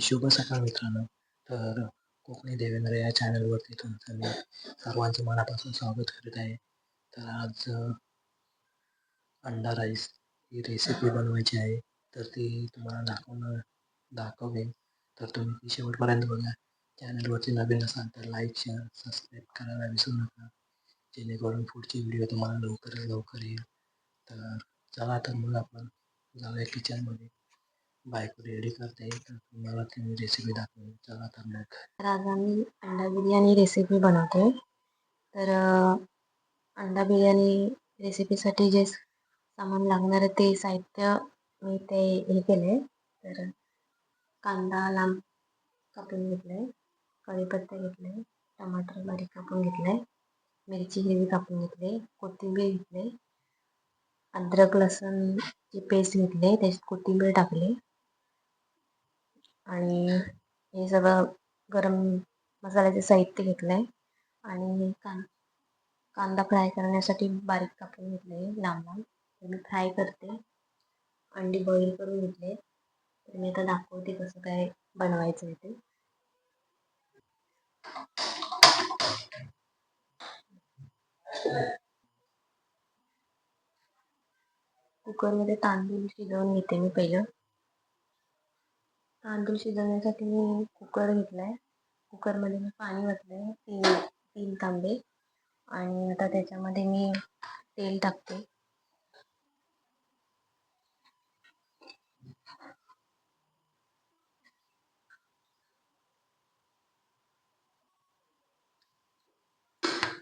शुभ सकाळ मित्रांनो. तर कोकणी देवेंद्र या चॅनलवरती तुमचं मी सर्वांचं मनापासून स्वागत करीत आहे. तर आज अंडा राईस ही रेसिपी बनवायची आहे. तर ती तुम्हाला दाखवणं दाखवेन. तर तुम्ही ती शेवटपर्यंत बघा. चॅनलवरती नवीन असाल तर लाईक शेअर सबस्क्राईब करायला विसरू नका. जेणेकरून पुढची व्हिडिओ तुम्हाला लवकरात लवकर येईल. तर चला तर मग आपण जाऊया किचनमध्ये बायको रेडी करते तर तुम्हाला ती रेसिपी दाखवेन. चला तर मग. तर आज आम्ही अंडा बिर्याणी रेसिपी बनवतोय. तर अंडा बिर्याणी रेसिपीसाठी जे सामान लागणार ते साहित्य मी ते हे केले तर कांदा लांब कापून घेतलाय कढीपत्ता घेतलाय टमाटर बारीक कापून घेतलाय मिरची हिरवी कापून घेतली कोथिंबीर घेतली अद्रक लसूणची पेस्ट घेतली त्याच्यात कोथिंबीर टाकली. आणि हे सगळं गरम मसाल्याचे साहित्य घेतलं आहे आणि कां कांदा फ्राय करण्यासाठी बारीक कापून घेतले आहे लांब लांब मी फ्राय करते. अंडी बॉईल करून घेतले तर मी आता दाखवते कसं काय बनवायचं आहे ते. कुकरमध्ये तांदूळ शिजवून घेते मी पहिलं. तांदूळ शिजवण्यासाठी मी कुकर घेतला आहे कुकरमध्ये मी पाणी घातलं आहे तीन तीन तांबे. आणि आता त्याच्यामध्ये मी तेल टाकते.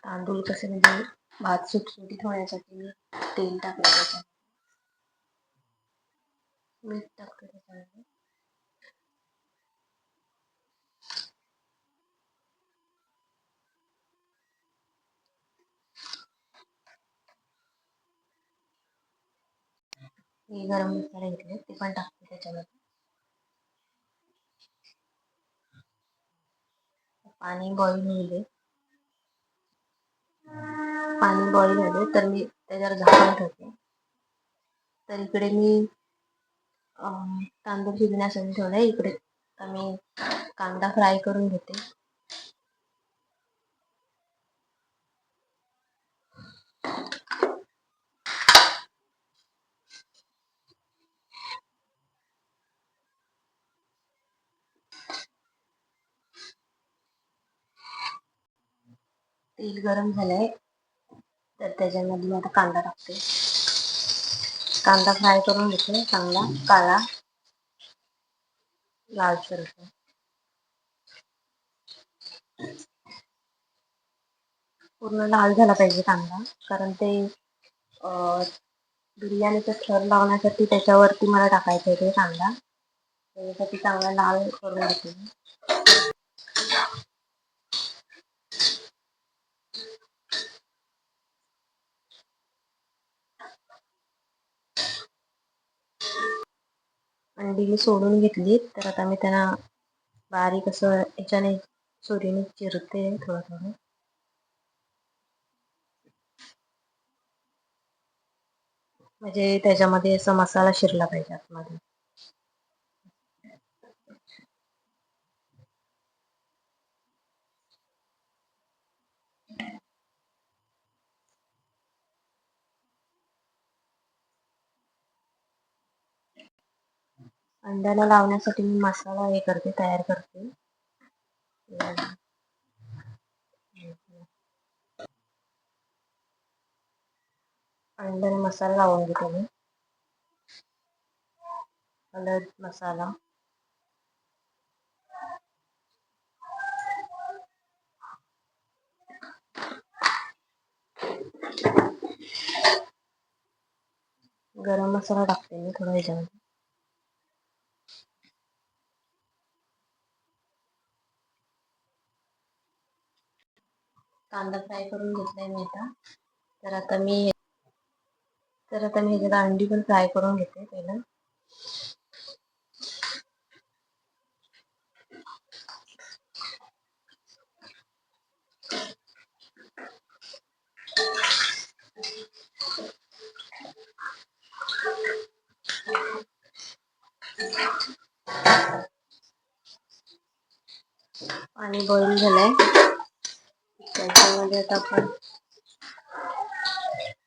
तांदूळ कसे म्हणजे भात सुटसुटीत होण्यासाठी मी तेल टाकलं त्याच्यामध्ये. मीठ टाकते त्याच्यामध्ये. हे गरम मसाला घेतले ते पण टाकते त्याच्यामध्ये. पाणी बॉईल होऊ दे पाणी बॉईल झाले तर मी त्याच्यावर झाकण ठेवते. तर इकडे मी तांदूळ शिजण्यासाठी ठेवलाय. इकडे आता मी कांदा फ्राय करून घेते. तेल गरम झालंय तर त्याच्यामध्ये मी आता कांदा टाकते. कांदा फ्राय करून घेते चांगला काळा लालसर असा. पूर्ण लाल झाला पाहिजे कांदा कारण ते बिर्याणीचा बिर्याणीचं थर लावण्यासाठी त्याच्यावरती मला टाकायचं आहे ते कांदा. त्याच्यासाठी चांगला लाल करून घेते अंडी मी सोडून घेतली तर आता मी त्यांना बारीक असं याच्याने सुरीने चिरते थोडं थोडं म्हणजे त्याच्यामध्ये असा मसाला शिरला पाहिजे आतमध्ये. अंड्याला लावण्यासाठी मी मसाला हे करते तयार करते. अंड्याला मसाला लावून घेते मी. हळद मसाला. गरम मसाला टाकते मी थोडा ह्याच्यामध्ये. कांदा फ्राय करून घेतलाय मी आता. तर आता मी तर आता मी ह्याच्यात अंडी पण फ्राय करून घेते पहिलं. पाणी बॉईल झालंय. त्याच्यामध्ये आता आपण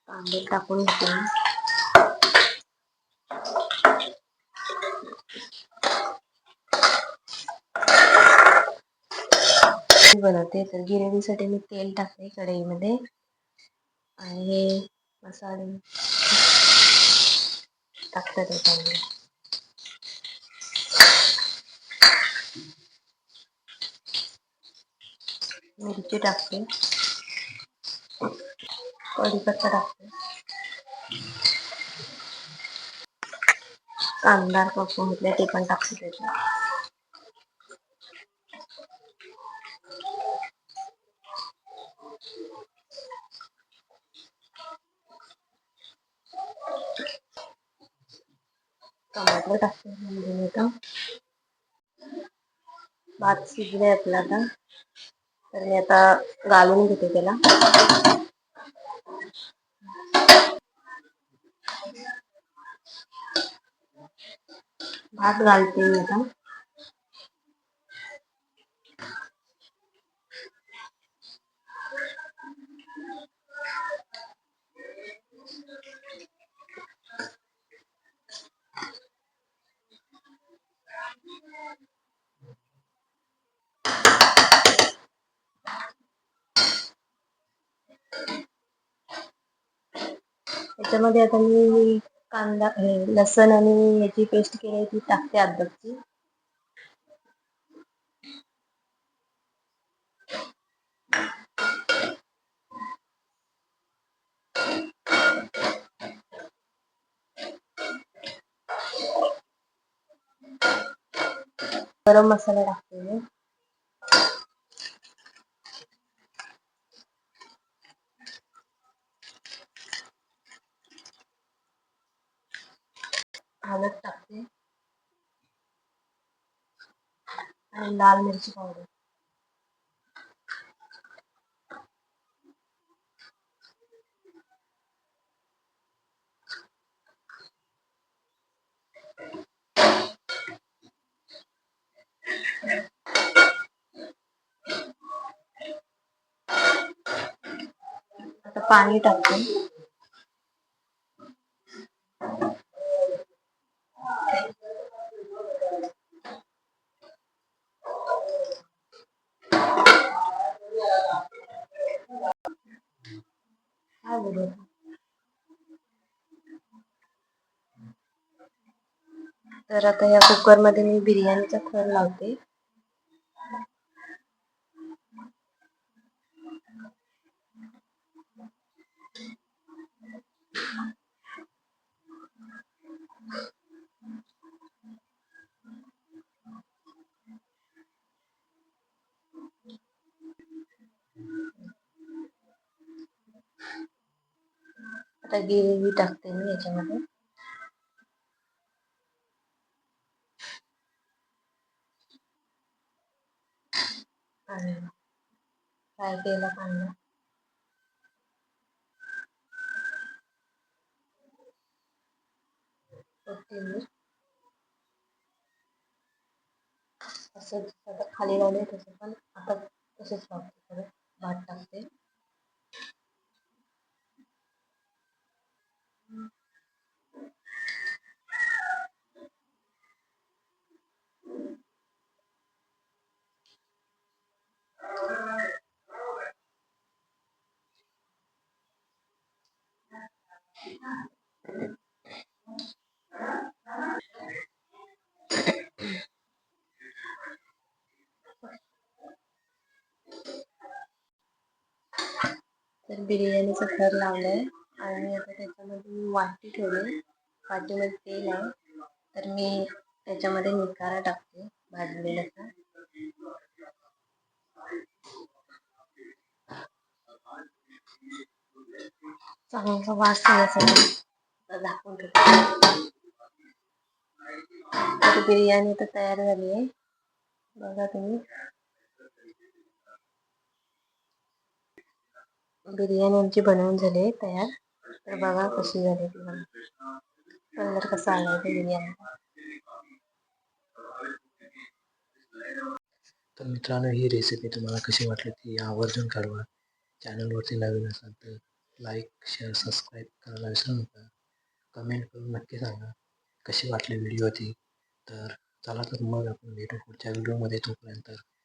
कांदे टाकून घेतो. बनवते. तर गिरवीसाठी मी तेल टाकते कढईमध्ये. आणि हे मसाले टाकतात त्याच्यामध्ये मिरची टाकते. कढीपत्ता टाकते कांदा कापून घेतला ते पण टाकते त्याच्यात टमाटर टाकते भात शिजले आपला आता तर मी आता घालून घेते त्याला भात घालते मी आता. त्याच्यामध्ये आता मी कांदा हे लसण आणि याची पेस्ट केली ती टाकते अद्रकची गरम मसाला टाकते हळद टाकते. आणि लाल मिरची पावडर. आता पाणी टाकते. तर आता या कुकरमध्ये मी बिर्याणीचा थर लावते. आता गिरेवी टाकते मी याच्यामध्ये आणि फ्राय केलेला कांदा कोथिंबीर असं खाली लावले तसं पण आता तसेच लावते परत भात टाकते. तर बिर्याणीचं थर आहे आणि आता त्याच्यामध्ये मी वाटी ठेवली. वाटीमध्ये तेल आहे. तर मी त्याच्यामध्ये निकारा टाकते भाजलेल्याचा चांगला वास येण्यासाठी झाकून ठेवते. बिर्याणी तर तयार झाली आहे बघा तुम्ही. बिर्याणी आमची बनवून झाली आहे तयार. तर बघा कशी झाली ती बघा कलर कसा आला ते बिर्याणी. तर मित्रांनो ही रेसिपी तुम्हाला कशी वाटली ती आवर्जून कळवा. चॅनलवरती नवीन असाल तर लाईक शेअर सबस्क्राईब करायला विसरू नका. कमेंट करून नक्की सांगा कशी वाटली व्हिडिओ ती. तर चला तर मग आपण भेटू पुढच्या व्हिडिओमध्ये तोपर्यंत.